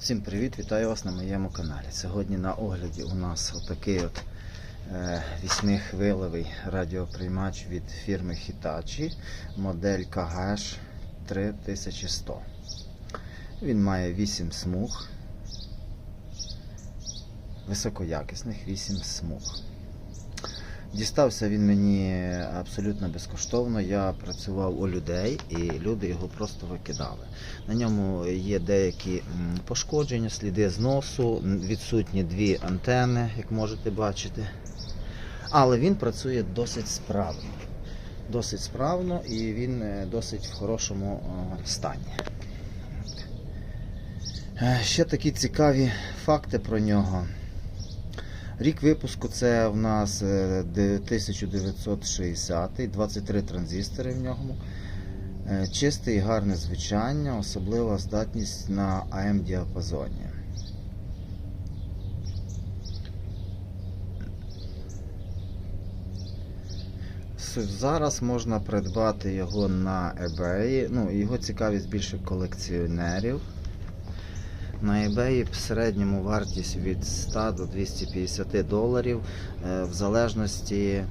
Всім привіт, вітаю вас на моєму каналі. Сьогодні на огляді у нас отакий от е, вісьмихвиловий радіоприймач від фірми Hitachi, модель KH 3100. Він має 8 смуг, високоякісних 8 смуг. Дістався він мені абсолютно безкоштовно. Я працював у людей і люди його просто викидали. На ньому є деякі пошкодження, сліди зносу, відсутні дві антени, як можете бачити. Але він працює досить справно. Досить справно і він е, досить в хорошому стані. Е, Ще такі цікаві факти про нього. Рік випуску це в нас е, 1960, 23 транзистори в ньому. Е, Чисте і гарне звучання, особлива здатність на АМ діапазоні. Зараз можна придбати його на eBay. Ну, його цікавість більше колекціонерів. На eBay в середньому вартість від 100 до 250 доларів е, в залежності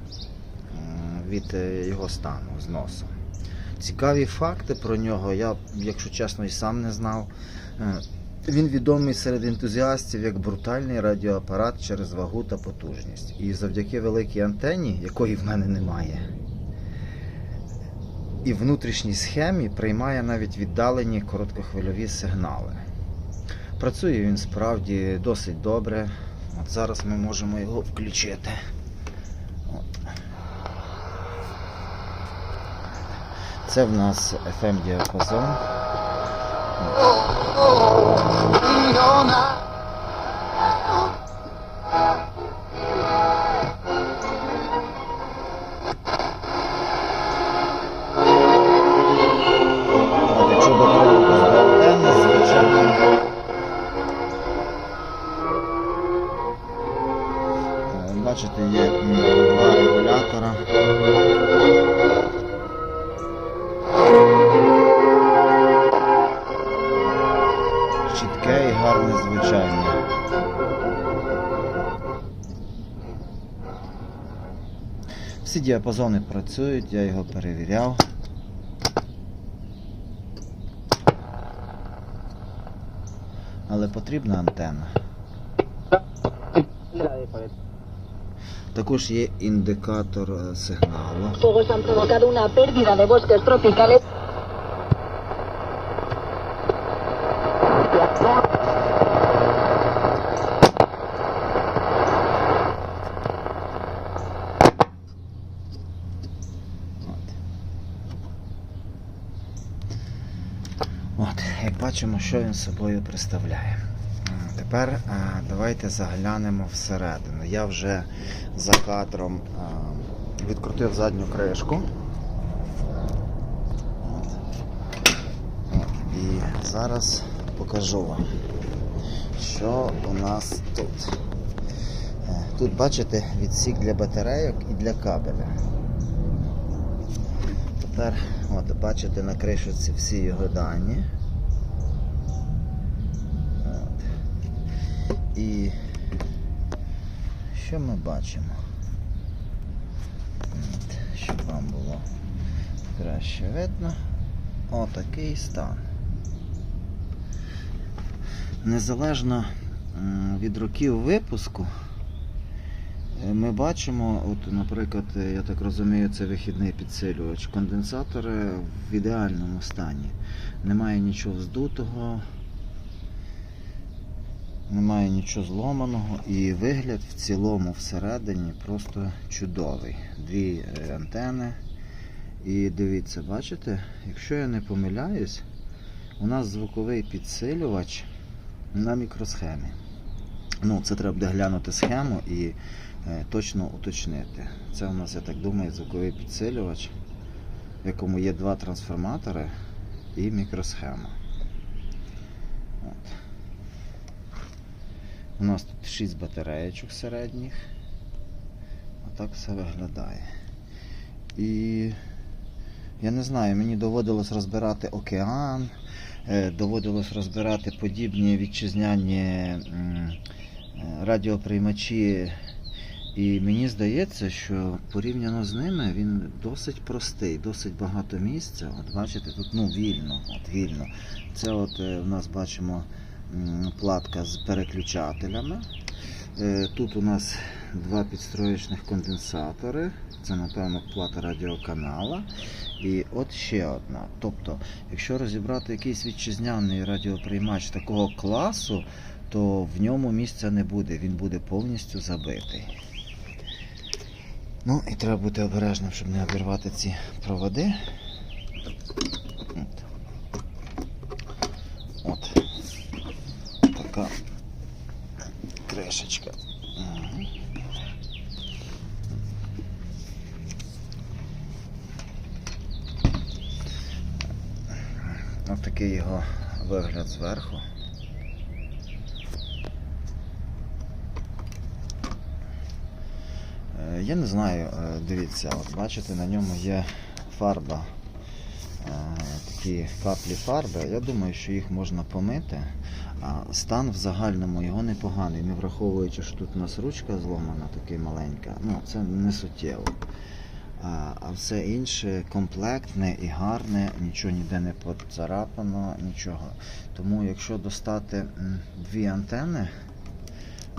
від е, його стану, зносу. Цікаві факти про нього, я, якщо чесно, і сам не знав. Е, Він відомий серед ентузіастів як брутальний радіоапарат через вагу та потужність. І завдяки великій антені, якої в мене немає, і внутрішній схемі приймає навіть віддалені короткохвильові сигнали. Працює він справді досить добре. От зараз ми можемо його включити. От. Це в нас FM Бачите, є два регулятора. Чітке і гарне звучання. Всі діапазони працюють, я його перевіряв. Але потрібна антенна. Також є індикатор е, сигналу. fuegos han provocado una pérdida de bosques tropicales. От. От, як бачимо, що він собою представляє. Тепер е, давайте заглянемо всередину. Я вже за кадром е, відкрутив задню кришку. І зараз покажу вам, що у нас тут. Е, Тут бачите відсік для батарейок і для кабеля. Тепер от, бачите на кришці всі його дані. От. І що ми бачимо? От, щоб вам було краще видно. Отакий стан. Незалежно від років випуску, Е, Ми бачимо, от, наприклад, е, я так розумію, це вихідний підсилювач. Конденсатори в ідеальному стані. Немає нічого здутого, немає нічого зломаного і вигляд в цілому всередині просто чудовий. Дві е, антени. І дивіться, бачите, якщо я не помиляюсь, у нас звуковий підсилювач на мікросхемі. Ну, це треба буде глянути схему і е, точно уточнити. Це у нас, я так думаю, звуковий підсилювач, в якому є два трансформатори і мікросхема. У нас тут 6 батареєчок середніх. Отак все виглядає. І я не знаю, мені доводилось розбирати океан, е, доводилось розбирати подібні вітчизняні е, радіоприймачі. І мені здається, що порівняно з ними він досить простий, досить багато місця. От бачите, тут ну вільно, от вільно. Це от е, в нас бачимо платка з переключателями. Е, Тут у нас два підстроєчних конденсатори. Це, напевно, плата радіоканала. І от ще одна. Тобто, якщо розібрати якийсь вітчизняний радіоприймач такого класу, то в ньому місця не буде, він буде повністю забитий. Ну і треба бути обережним, щоб не обірвати ці проводи. От. Така кришечка. Мгм. Ось такий його вигляд зверху. Е, Я не знаю, е, дивіться, от бачите, на ньому є фарба, такі каплі фарби. Я думаю, що їх можна помити. А стан в загальному його непоганий, не враховуючи, що тут у нас ручка зломана, така маленька. Ну, це не суттєво. А, все інше комплектне і гарне, нічого ніде не поцарапано, нічого. Тому якщо достати дві антени,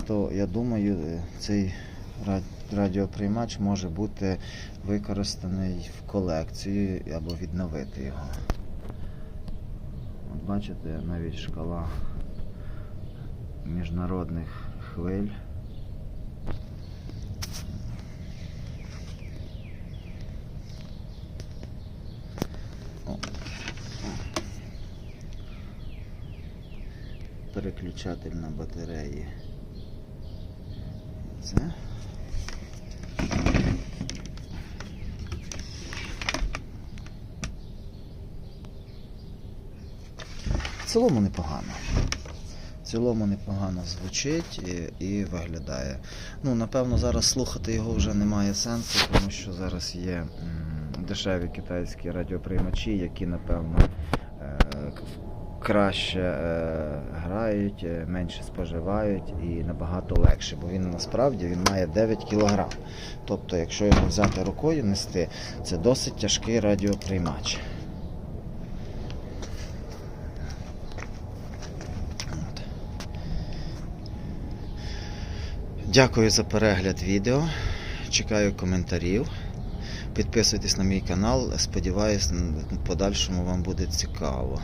то я думаю, е, цей радіоприймач може бути використаний в колекцію або відновити його. От бачите, навіть шкала міжнародних хвиль. Переключатель на батареї. Це. В цілому непогано. В цілому непогано звучить і, і виглядає. Ну, напевно, зараз слухати його вже немає сенсу, тому що зараз є дешеві китайські радіоприймачі, які, напевно, е, краще е, грають, е, менше споживають і набагато легше, бо він насправді він має 9 кг. Тобто, якщо його взяти рукою нести, це досить тяжкий радіоприймач. От. Дякую за перегляд відео. Чекаю коментарів. Підписуйтесь на мій канал. Сподіваюсь, в подальшому вам буде цікаво.